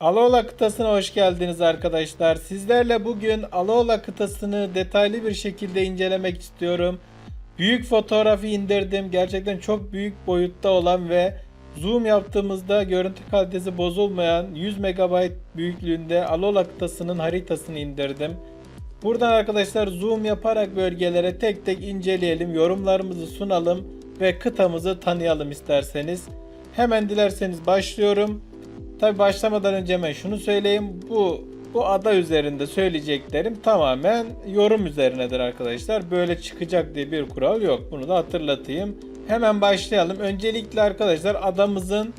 Alola kıtasına hoş geldiniz arkadaşlar. Sizlerle bugün Alola kıtasını detaylı bir şekilde incelemek istiyorum. Büyük fotoğrafı indirdim. Gerçekten çok büyük boyutta olan ve zoom yaptığımızda görüntü kalitesi bozulmayan 100 MB büyüklüğünde Alola kıtasının haritasını indirdim. Buradan arkadaşlar zoom yaparak bölgelere tek tek inceleyelim, yorumlarımızı sunalım ve kıtamızı tanıyalım isterseniz. Hemen dilerseniz başlıyorum. Tabi başlamadan önce hemen şunu söyleyeyim. Bu bu ada üzerinde söyleyeceklerim tamamen yorum üzerinedir arkadaşlar. Böyle çıkacak diye bir kural yok. Bunu da hatırlatayım. Hemen başlayalım. Öncelikle arkadaşlar adamızın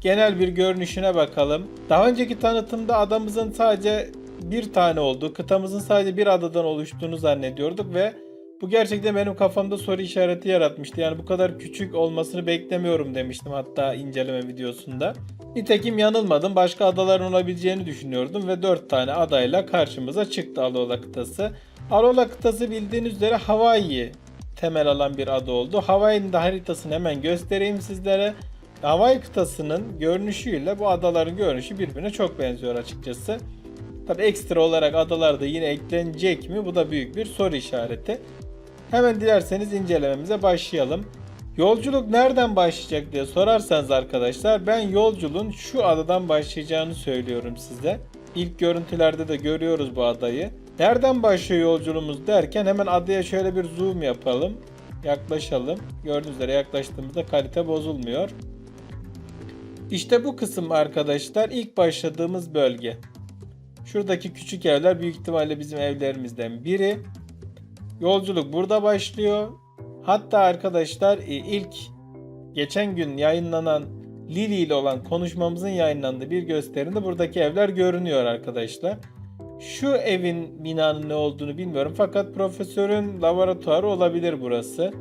genel bir görünüşüne bakalım. Daha önceki tanıtımda adamızın sadece bir tane olduğu, kıtamızın sadece bir adadan oluştuğunu zannediyorduk ve bu gerçekten benim kafamda soru işareti yaratmıştı. Yani bu kadar küçük olmasını beklemiyorum demiştim hatta inceleme videosunda. Nitekim yanılmadım. Başka adaların olabileceğini düşünüyordum ve 4 tane adayla karşımıza çıktı Alola kıtası. Alola kıtası bildiğiniz üzere Hawaii temel alan bir ada oldu. Hawaii'nin de haritasını hemen göstereyim sizlere. Hawaii kıtasının görünüşüyle bu adaların görünüşü birbirine çok benziyor açıkçası. Tabi ekstra olarak adalarda yine eklenecek mi? Bu da büyük bir soru işareti. Hemen dilerseniz incelememize başlayalım. Yolculuk nereden başlayacak diye sorarsanız arkadaşlar ben yolculuğun şu adadan başlayacağını söylüyorum size. İlk görüntülerde de görüyoruz bu adayı. Nereden başlıyor yolculuğumuz derken hemen adaya şöyle bir zoom yapalım. Yaklaşalım. Gördüğünüz üzere yaklaştığımızda kalite bozulmuyor. İşte bu kısım arkadaşlar ilk başladığımız bölge. Şuradaki küçük evler büyük ihtimalle bizim evlerimizden biri. Yolculuk burada başlıyor. Hatta arkadaşlar e, ilk geçen gün yayınlanan Lili ile olan konuşmamızın yayınlandığı bir gösterimde buradaki evler görünüyor arkadaşlar. Şu evin binanın ne olduğunu bilmiyorum fakat profesörün laboratuvarı olabilir burası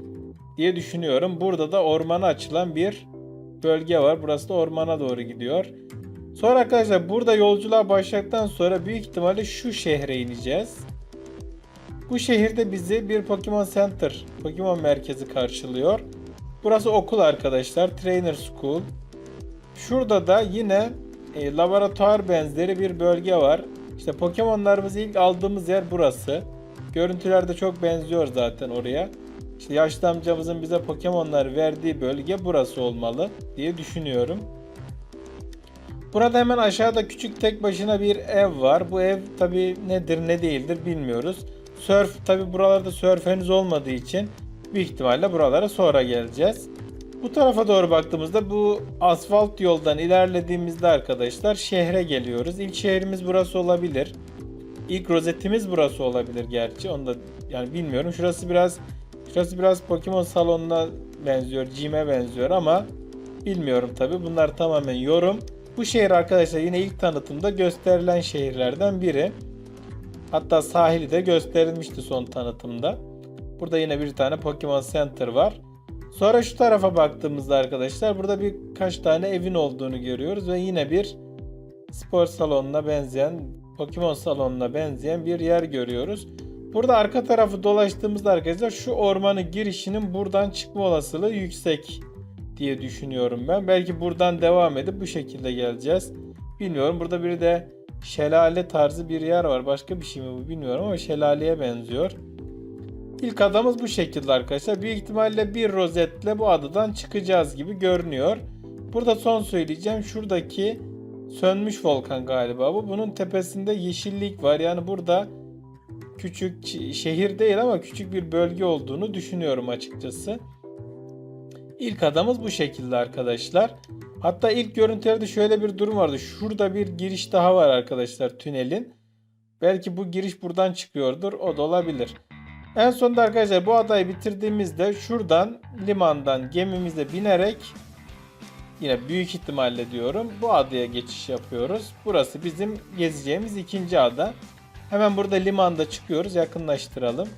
diye düşünüyorum. Burada da ormana açılan bir bölge var. Burası da ormana doğru gidiyor. Sonra arkadaşlar burada yolculuğa başladıktan sonra büyük ihtimalle şu şehre ineceğiz. Bu şehirde bizi bir Pokemon Center, Pokemon merkezi karşılıyor. Burası okul arkadaşlar, Trainer School. Şurada da yine e, laboratuvar benzeri bir bölge var. İşte Pokemon'larımızı ilk aldığımız yer burası. Görüntülerde çok benziyor zaten oraya. İşte yaşlı amcamızın bize Pokemon'lar verdiği bölge burası olmalı diye düşünüyorum. Burada hemen aşağıda küçük tek başına bir ev var. Bu ev tabi nedir ne değildir bilmiyoruz. Surf tabi buralarda surf olmadığı için büyük ihtimalle buralara sonra geleceğiz. Bu tarafa doğru baktığımızda bu asfalt yoldan ilerlediğimizde arkadaşlar şehre geliyoruz. İlk şehrimiz burası olabilir. İlk rozetimiz burası olabilir gerçi. Onu da yani bilmiyorum. Şurası biraz şurası biraz Pokemon salonuna benziyor, Gym'e benziyor ama bilmiyorum tabi. Bunlar tamamen yorum. Bu şehir arkadaşlar yine ilk tanıtımda gösterilen şehirlerden biri. Hatta sahili de gösterilmişti son tanıtımda. Burada yine bir tane Pokemon Center var. Sonra şu tarafa baktığımızda arkadaşlar burada birkaç tane evin olduğunu görüyoruz ve yine bir spor salonuna benzeyen, Pokemon salonuna benzeyen bir yer görüyoruz. Burada arka tarafı dolaştığımızda arkadaşlar şu ormanın girişinin buradan çıkma olasılığı yüksek diye düşünüyorum ben. Belki buradan devam edip bu şekilde geleceğiz. Bilmiyorum. Burada bir de şelale tarzı bir yer var. Başka bir şey mi bu bilmiyorum ama şelaleye benziyor. İlk adamız bu şekilde arkadaşlar. Büyük ihtimalle bir rozetle bu adadan çıkacağız gibi görünüyor. Burada son söyleyeceğim. Şuradaki sönmüş volkan galiba bu. Bunun tepesinde yeşillik var. Yani burada küçük şehir değil ama küçük bir bölge olduğunu düşünüyorum açıkçası. İlk adamız bu şekilde arkadaşlar. Hatta ilk görüntülerde şöyle bir durum vardı. Şurada bir giriş daha var arkadaşlar tünelin. Belki bu giriş buradan çıkıyordur. O da olabilir. En sonunda arkadaşlar bu adayı bitirdiğimizde şuradan limandan gemimize binerek yine büyük ihtimalle diyorum bu adaya geçiş yapıyoruz. Burası bizim gezeceğimiz ikinci ada. Hemen burada limanda çıkıyoruz. Yakınlaştıralım.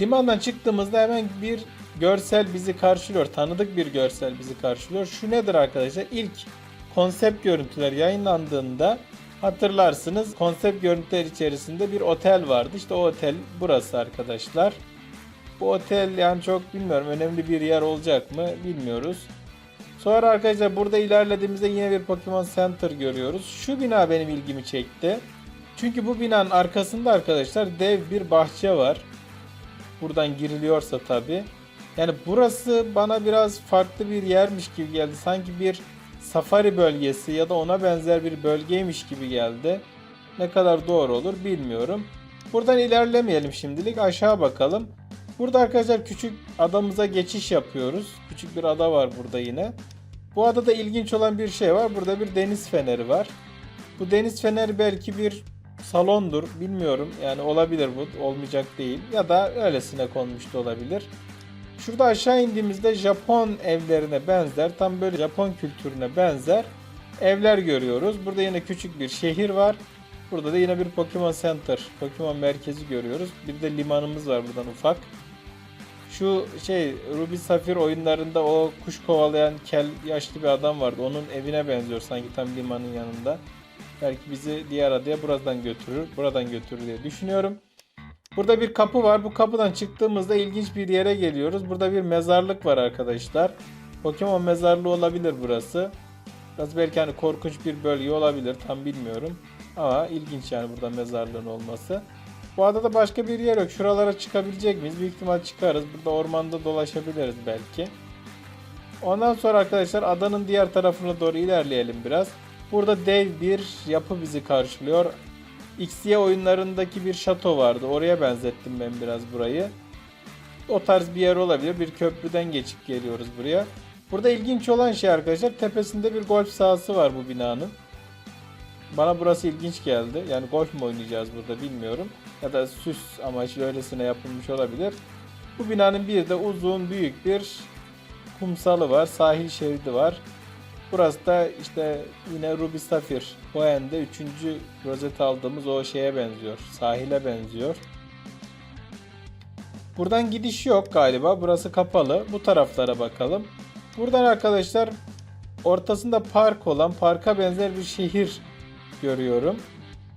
Limandan çıktığımızda hemen bir görsel bizi karşılıyor. Tanıdık bir görsel bizi karşılıyor. Şu nedir arkadaşlar? İlk konsept görüntüler yayınlandığında hatırlarsınız konsept görüntüler içerisinde bir otel vardı. İşte o otel burası arkadaşlar. Bu otel yani çok bilmiyorum önemli bir yer olacak mı bilmiyoruz. Sonra arkadaşlar burada ilerlediğimizde yine bir Pokemon Center görüyoruz. Şu bina benim ilgimi çekti. Çünkü bu binanın arkasında arkadaşlar dev bir bahçe var. Buradan giriliyorsa tabi. Yani burası bana biraz farklı bir yermiş gibi geldi. Sanki bir safari bölgesi ya da ona benzer bir bölgeymiş gibi geldi. Ne kadar doğru olur bilmiyorum. Buradan ilerlemeyelim şimdilik. Aşağı bakalım. Burada arkadaşlar küçük adamıza geçiş yapıyoruz. Küçük bir ada var burada yine. Bu adada ilginç olan bir şey var. Burada bir deniz feneri var. Bu deniz feneri belki bir salondur. Bilmiyorum. Yani olabilir bu. Olmayacak değil. Ya da öylesine konmuş da olabilir. Şurada aşağı indiğimizde Japon evlerine benzer, tam böyle Japon kültürüne benzer evler görüyoruz. Burada yine küçük bir şehir var. Burada da yine bir Pokemon Center, Pokemon merkezi görüyoruz. Bir de limanımız var buradan ufak. Şu şey Ruby Sapphire oyunlarında o kuş kovalayan kel yaşlı bir adam vardı. Onun evine benziyor sanki tam limanın yanında. Belki bizi diğer adaya buradan götürür, buradan götürür diye düşünüyorum. Burada bir kapı var. Bu kapıdan çıktığımızda ilginç bir yere geliyoruz. Burada bir mezarlık var arkadaşlar. Pokemon mezarlığı olabilir burası. Biraz belki hani korkunç bir bölge olabilir. Tam bilmiyorum. Ama ilginç yani burada mezarlığın olması. Bu adada başka bir yer yok. Şuralara çıkabilecek miyiz? Büyük ihtimal çıkarız. Burada ormanda dolaşabiliriz belki. Ondan sonra arkadaşlar adanın diğer tarafına doğru ilerleyelim biraz. Burada dev bir yapı bizi karşılıyor. XY oyunlarındaki bir şato vardı. Oraya benzettim ben biraz burayı. O tarz bir yer olabilir. Bir köprüden geçip geliyoruz buraya. Burada ilginç olan şey arkadaşlar tepesinde bir golf sahası var bu binanın. Bana burası ilginç geldi. Yani golf mu oynayacağız burada bilmiyorum. Ya da süs amaçlı öylesine yapılmış olabilir. Bu binanın bir de uzun büyük bir kumsalı var. Sahil şeridi var. Burası da işte yine Ruby Sapphire. Boyen'de 3. rozet aldığımız o şeye benziyor. Sahile benziyor. Buradan gidiş yok galiba. Burası kapalı. Bu taraflara bakalım. Buradan arkadaşlar ortasında park olan parka benzer bir şehir görüyorum.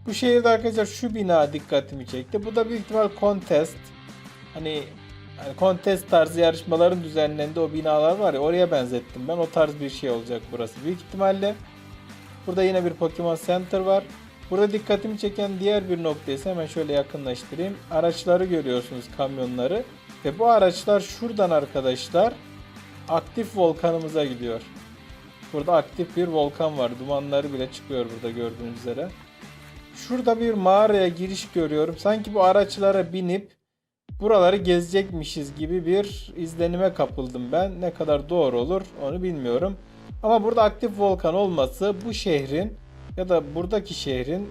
Bu şehirde arkadaşlar şu bina dikkatimi çekti. Bu da büyük ihtimal contest. Hani Hani kontest tarzı yarışmaların düzenlendiği o binalar var ya oraya benzettim ben. O tarz bir şey olacak burası büyük ihtimalle. Burada yine bir Pokemon Center var. Burada dikkatimi çeken diğer bir nokta ise hemen şöyle yakınlaştırayım. Araçları görüyorsunuz kamyonları. Ve bu araçlar şuradan arkadaşlar aktif volkanımıza gidiyor. Burada aktif bir volkan var. Dumanları bile çıkıyor burada gördüğünüz üzere. Şurada bir mağaraya giriş görüyorum. Sanki bu araçlara binip buraları gezecekmişiz gibi bir izlenime kapıldım ben. Ne kadar doğru olur onu bilmiyorum. Ama burada aktif volkan olması bu şehrin ya da buradaki şehrin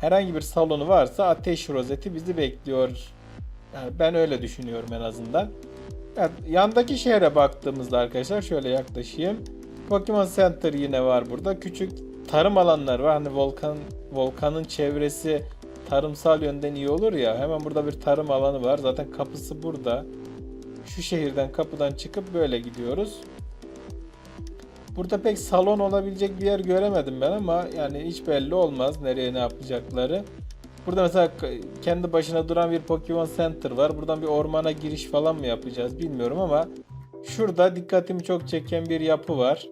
herhangi bir salonu varsa ateş rozeti bizi bekliyor. Yani ben öyle düşünüyorum en azından. Evet, yandaki şehre baktığımızda arkadaşlar şöyle yaklaşayım. Pokemon Center yine var burada. Küçük tarım alanları var. Hani volkan volkanın çevresi tarımsal yönden iyi olur ya. Hemen burada bir tarım alanı var. Zaten kapısı burada. Şu şehirden kapıdan çıkıp böyle gidiyoruz. Burada pek salon olabilecek bir yer göremedim ben ama yani hiç belli olmaz nereye ne yapacakları. Burada mesela kendi başına duran bir Pokemon Center var. Buradan bir ormana giriş falan mı yapacağız bilmiyorum ama şurada dikkatimi çok çeken bir yapı var.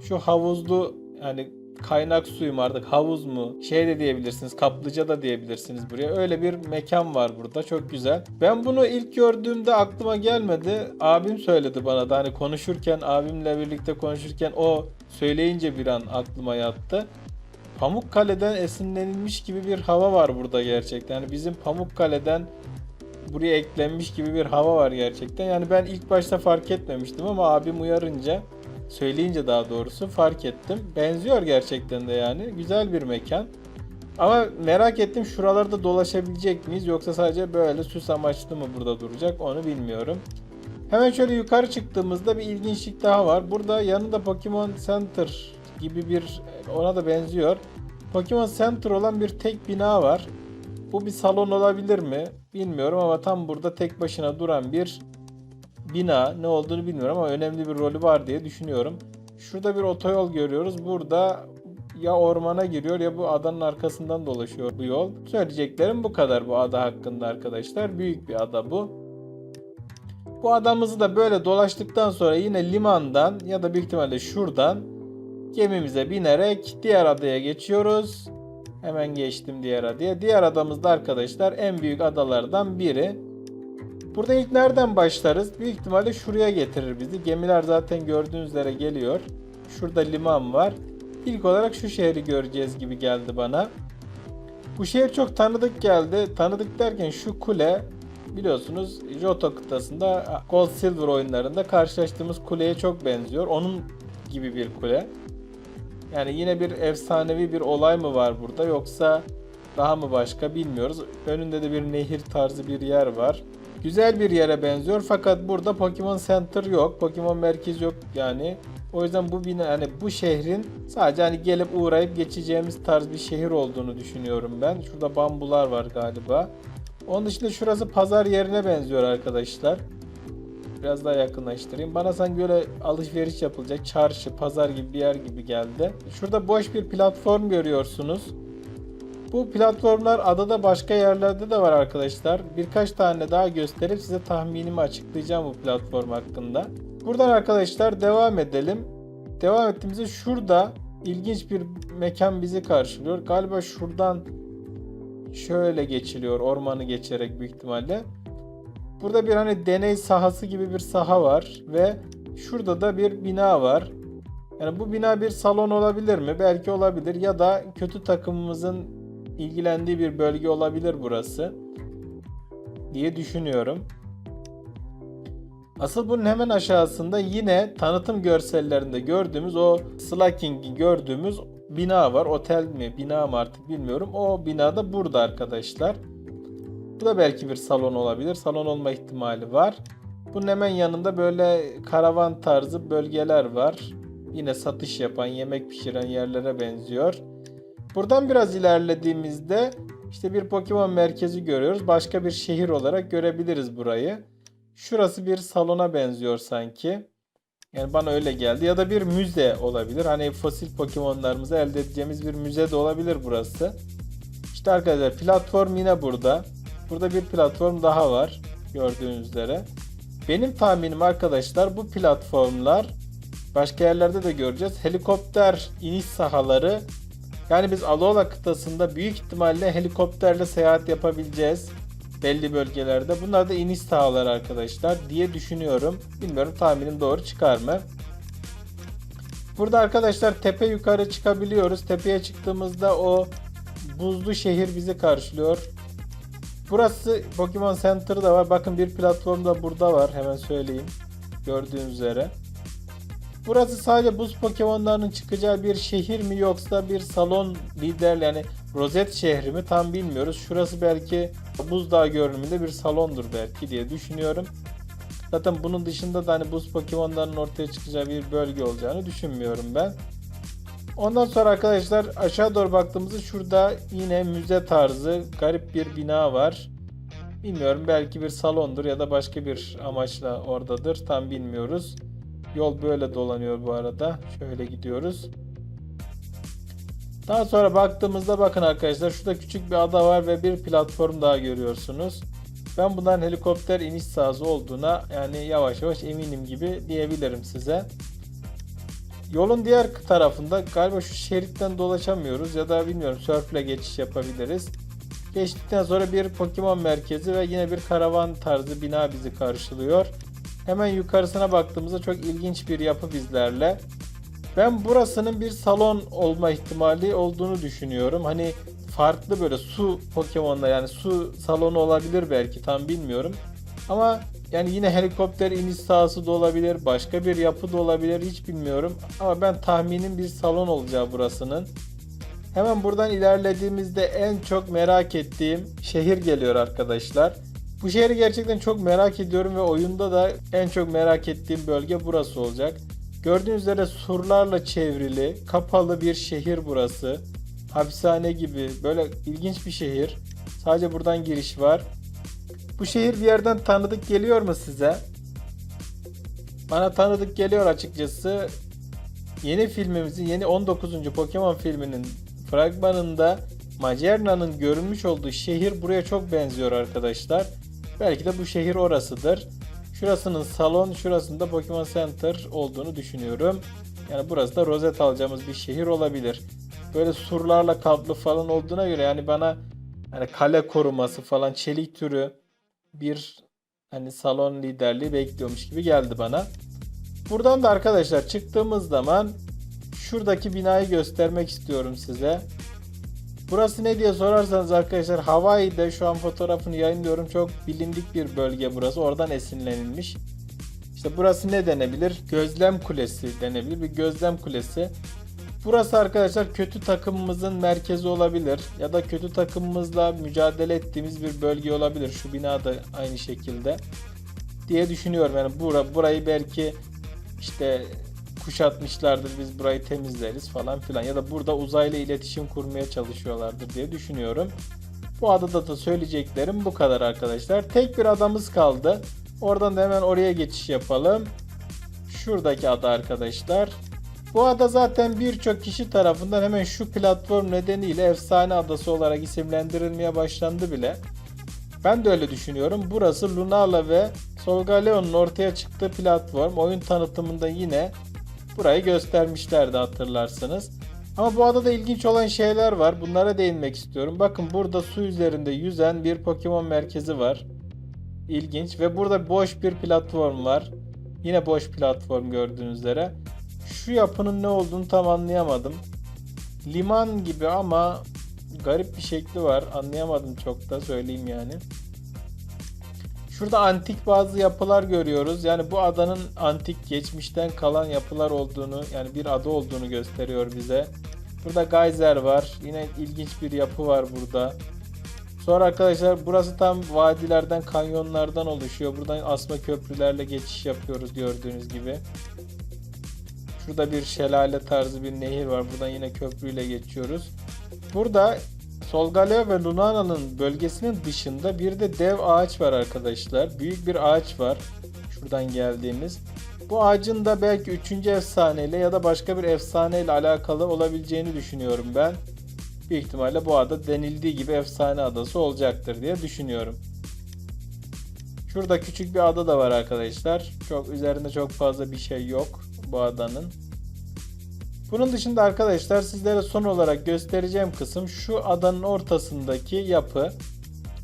Şu havuzlu yani kaynak suyu mu artık havuz mu? Şey de diyebilirsiniz kaplıca da diyebilirsiniz buraya. Öyle bir mekan var burada çok güzel. Ben bunu ilk gördüğümde aklıma gelmedi. Abim söyledi bana da hani konuşurken abimle birlikte konuşurken o söyleyince bir an aklıma yattı. Pamukkale'den esinlenilmiş gibi bir hava var burada gerçekten. Yani bizim Pamukkale'den buraya eklenmiş gibi bir hava var gerçekten. Yani ben ilk başta fark etmemiştim ama abim uyarınca söyleyince daha doğrusu fark ettim. Benziyor gerçekten de yani. Güzel bir mekan. Ama merak ettim şuralarda dolaşabilecek miyiz yoksa sadece böyle süs amaçlı mı burada duracak onu bilmiyorum. Hemen şöyle yukarı çıktığımızda bir ilginçlik daha var. Burada yanında Pokemon Center gibi bir ona da benziyor. Pokemon Center olan bir tek bina var. Bu bir salon olabilir mi? Bilmiyorum ama tam burada tek başına duran bir bina ne olduğunu bilmiyorum ama önemli bir rolü var diye düşünüyorum. Şurada bir otoyol görüyoruz. Burada ya ormana giriyor ya bu adanın arkasından dolaşıyor bu yol. Söyleyeceklerim bu kadar bu ada hakkında arkadaşlar. Büyük bir ada bu. Bu adamızı da böyle dolaştıktan sonra yine limandan ya da büyük ihtimalle şuradan gemimize binerek diğer adaya geçiyoruz. Hemen geçtim diğer adaya. Diğer adamız da arkadaşlar en büyük adalardan biri. Burada ilk nereden başlarız? Büyük ihtimalle şuraya getirir bizi. Gemiler zaten gördüğünüz üzere geliyor. Şurada liman var. İlk olarak şu şehri göreceğiz gibi geldi bana. Bu şehir çok tanıdık geldi. Tanıdık derken şu kule biliyorsunuz Johto kıtasında Gold Silver oyunlarında karşılaştığımız kuleye çok benziyor. Onun gibi bir kule. Yani yine bir efsanevi bir olay mı var burada yoksa daha mı başka bilmiyoruz. Önünde de bir nehir tarzı bir yer var. Güzel bir yere benziyor fakat burada Pokemon Center yok. Pokemon merkezi yok yani. O yüzden bu bina hani bu şehrin sadece hani gelip uğrayıp geçeceğimiz tarz bir şehir olduğunu düşünüyorum ben. Şurada bambular var galiba. Onun dışında şurası pazar yerine benziyor arkadaşlar. Biraz daha yakınlaştırayım. Bana sanki böyle alışveriş yapılacak çarşı, pazar gibi bir yer gibi geldi. Şurada boş bir platform görüyorsunuz. Bu platformlar adada başka yerlerde de var arkadaşlar. Birkaç tane daha gösterip size tahminimi açıklayacağım bu platform hakkında. Buradan arkadaşlar devam edelim. Devam ettiğimizde şurada ilginç bir mekan bizi karşılıyor. Galiba şuradan şöyle geçiliyor ormanı geçerek büyük ihtimalle. Burada bir hani deney sahası gibi bir saha var ve şurada da bir bina var. Yani bu bina bir salon olabilir mi? Belki olabilir ya da kötü takımımızın ilgilendiği bir bölge olabilir burası diye düşünüyorum. Asıl bunun hemen aşağısında yine tanıtım görsellerinde gördüğümüz o Slacking'i gördüğümüz bina var. Otel mi bina mı artık bilmiyorum. O bina da burada arkadaşlar. Bu da belki bir salon olabilir. Salon olma ihtimali var. Bunun hemen yanında böyle karavan tarzı bölgeler var. Yine satış yapan, yemek pişiren yerlere benziyor. Buradan biraz ilerlediğimizde işte bir Pokemon merkezi görüyoruz. Başka bir şehir olarak görebiliriz burayı. Şurası bir salona benziyor sanki. Yani bana öyle geldi. Ya da bir müze olabilir. Hani fosil Pokemon'larımızı elde edeceğimiz bir müze de olabilir burası. İşte arkadaşlar platform yine burada. Burada bir platform daha var. Gördüğünüz üzere. Benim tahminim arkadaşlar bu platformlar başka yerlerde de göreceğiz. Helikopter iniş sahaları. Yani biz Alola kıtasında büyük ihtimalle helikopterle seyahat yapabileceğiz belli bölgelerde. Bunlar da iniş sahaları arkadaşlar diye düşünüyorum. Bilmiyorum tahminim doğru çıkar mı? Burada arkadaşlar tepe yukarı çıkabiliyoruz. Tepeye çıktığımızda o buzlu şehir bizi karşılıyor. Burası Pokemon Center'da var. Bakın bir platform da burada var. Hemen söyleyeyim. Gördüğünüz üzere. Burası sadece buz Pokemon'larının çıkacağı bir şehir mi yoksa bir salon lider yani rozet şehri mi tam bilmiyoruz. Şurası belki buzdağı görünümünde bir salondur belki diye düşünüyorum. Zaten bunun dışında da hani buz Pokemon'ların ortaya çıkacağı bir bölge olacağını düşünmüyorum ben. Ondan sonra arkadaşlar aşağı doğru baktığımızda şurada yine müze tarzı garip bir bina var. Bilmiyorum belki bir salondur ya da başka bir amaçla oradadır tam bilmiyoruz. Yol böyle dolanıyor bu arada. Şöyle gidiyoruz. Daha sonra baktığımızda bakın arkadaşlar şurada küçük bir ada var ve bir platform daha görüyorsunuz. Ben bunların helikopter iniş sahası olduğuna yani yavaş yavaş eminim gibi diyebilirim size. Yolun diğer tarafında galiba şu şeritten dolaşamıyoruz ya da bilmiyorum sörfle geçiş yapabiliriz. Geçtikten sonra bir Pokemon merkezi ve yine bir karavan tarzı bina bizi karşılıyor. Hemen yukarısına baktığımızda çok ilginç bir yapı bizlerle. Ben burasının bir salon olma ihtimali olduğunu düşünüyorum. Hani farklı böyle su Pokemon'da yani su salonu olabilir belki tam bilmiyorum. Ama yani yine helikopter iniş sahası da olabilir, başka bir yapı da olabilir hiç bilmiyorum. Ama ben tahminim bir salon olacağı burasının. Hemen buradan ilerlediğimizde en çok merak ettiğim şehir geliyor arkadaşlar. Bu şehri gerçekten çok merak ediyorum ve oyunda da en çok merak ettiğim bölge burası olacak. Gördüğünüz üzere surlarla çevrili, kapalı bir şehir burası. Hapishane gibi böyle ilginç bir şehir. Sadece buradan giriş var. Bu şehir bir yerden tanıdık geliyor mu size? Bana tanıdık geliyor açıkçası. Yeni filmimizin, yeni 19. Pokemon filminin fragmanında Macerna'nın görünmüş olduğu şehir buraya çok benziyor arkadaşlar. Belki de bu şehir orasıdır. Şurasının salon, şurasında Pokemon Center olduğunu düşünüyorum. Yani burası da rozet alacağımız bir şehir olabilir. Böyle surlarla kaplı falan olduğuna göre yani bana hani kale koruması falan çelik türü bir hani salon liderliği bekliyormuş gibi geldi bana. Buradan da arkadaşlar çıktığımız zaman şuradaki binayı göstermek istiyorum size. Burası ne diye sorarsanız arkadaşlar Hawaii'de şu an fotoğrafını yayınlıyorum. Çok bilindik bir bölge burası. Oradan esinlenilmiş. İşte burası ne denebilir? Gözlem kulesi denebilir. Bir gözlem kulesi. Burası arkadaşlar kötü takımımızın merkezi olabilir. Ya da kötü takımımızla mücadele ettiğimiz bir bölge olabilir. Şu bina da aynı şekilde. Diye düşünüyorum. Yani bura, burayı belki işte kuşatmışlardır biz burayı temizleriz falan filan ya da burada uzayla iletişim kurmaya çalışıyorlardır diye düşünüyorum. Bu adada da söyleyeceklerim bu kadar arkadaşlar. Tek bir adamız kaldı. Oradan da hemen oraya geçiş yapalım. Şuradaki ada arkadaşlar. Bu ada zaten birçok kişi tarafından hemen şu platform nedeniyle efsane adası olarak isimlendirilmeye başlandı bile. Ben de öyle düşünüyorum. Burası Lunala ve Solgaleon'un ortaya çıktığı platform. Oyun tanıtımında yine burayı göstermişlerdi hatırlarsınız. Ama bu adada ilginç olan şeyler var. Bunlara değinmek istiyorum. Bakın burada su üzerinde yüzen bir Pokemon merkezi var. İlginç ve burada boş bir platform var. Yine boş platform gördüğünüz üzere. Şu yapının ne olduğunu tam anlayamadım. Liman gibi ama garip bir şekli var. Anlayamadım çok da söyleyeyim yani. Şurada antik bazı yapılar görüyoruz. Yani bu adanın antik geçmişten kalan yapılar olduğunu yani bir ada olduğunu gösteriyor bize. Burada geyser var. Yine ilginç bir yapı var burada. Sonra arkadaşlar burası tam vadilerden, kanyonlardan oluşuyor. Buradan asma köprülerle geçiş yapıyoruz gördüğünüz gibi. Şurada bir şelale tarzı bir nehir var. Buradan yine köprüyle geçiyoruz. Burada Solgaleo ve Lunana'nın bölgesinin dışında bir de dev ağaç var arkadaşlar. Büyük bir ağaç var. Şuradan geldiğimiz. Bu ağacın da belki 3. efsaneyle ya da başka bir efsaneyle alakalı olabileceğini düşünüyorum ben. Büyük ihtimalle bu ada denildiği gibi efsane adası olacaktır diye düşünüyorum. Şurada küçük bir ada da var arkadaşlar. Çok üzerinde çok fazla bir şey yok bu adanın. Bunun dışında arkadaşlar sizlere son olarak göstereceğim kısım şu adanın ortasındaki yapı.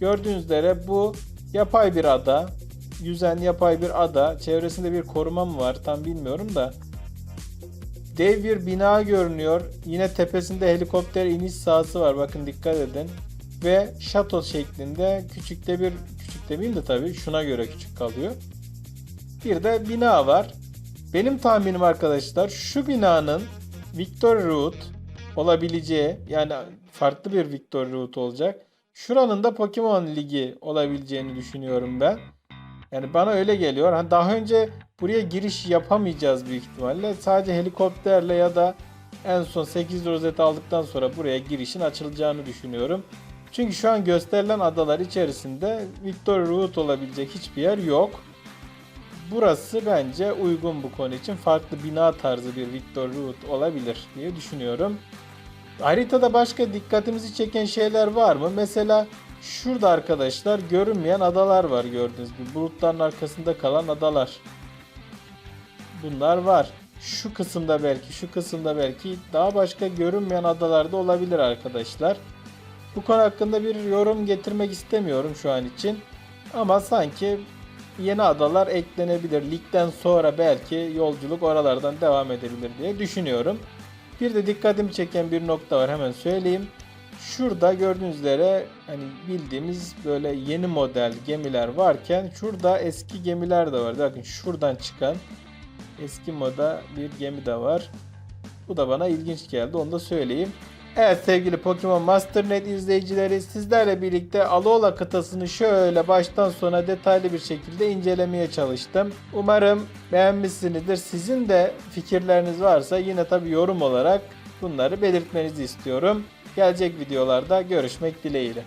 Gördüğünüz üzere bu yapay bir ada. Yüzen yapay bir ada. Çevresinde bir koruma mı var tam bilmiyorum da. Dev bir bina görünüyor. Yine tepesinde helikopter iniş sahası var. Bakın dikkat edin. Ve şato şeklinde küçük de bir küçük demeyeyim de tabii şuna göre küçük kalıyor. Bir de bina var. Benim tahminim arkadaşlar şu binanın Victor Route olabileceği yani farklı bir Victor Route olacak. Şuranın da Pokemon Ligi olabileceğini düşünüyorum ben. Yani bana öyle geliyor. Hani daha önce buraya giriş yapamayacağız büyük ihtimalle. Sadece helikopterle ya da en son 8 rozet aldıktan sonra buraya girişin açılacağını düşünüyorum. Çünkü şu an gösterilen adalar içerisinde Victor Route olabilecek hiçbir yer yok. Burası bence uygun bu konu için. Farklı bina tarzı bir Victor Route olabilir diye düşünüyorum. Haritada başka dikkatimizi çeken şeyler var mı? Mesela şurada arkadaşlar görünmeyen adalar var gördüğünüz gibi. Bulutların arkasında kalan adalar. Bunlar var. Şu kısımda belki, şu kısımda belki daha başka görünmeyen adalarda olabilir arkadaşlar. Bu konu hakkında bir yorum getirmek istemiyorum şu an için. Ama sanki yeni adalar eklenebilir. Ligden sonra belki yolculuk oralardan devam edebilir diye düşünüyorum. Bir de dikkatimi çeken bir nokta var hemen söyleyeyim. Şurada gördüğünüz üzere hani bildiğimiz böyle yeni model gemiler varken şurada eski gemiler de var. Bakın şuradan çıkan eski moda bir gemi de var. Bu da bana ilginç geldi onu da söyleyeyim. Evet sevgili Pokemon Master.net izleyicileri sizlerle birlikte Alola kıtasını şöyle baştan sona detaylı bir şekilde incelemeye çalıştım. Umarım beğenmişsinizdir. Sizin de fikirleriniz varsa yine tabi yorum olarak bunları belirtmenizi istiyorum. Gelecek videolarda görüşmek dileğiyle.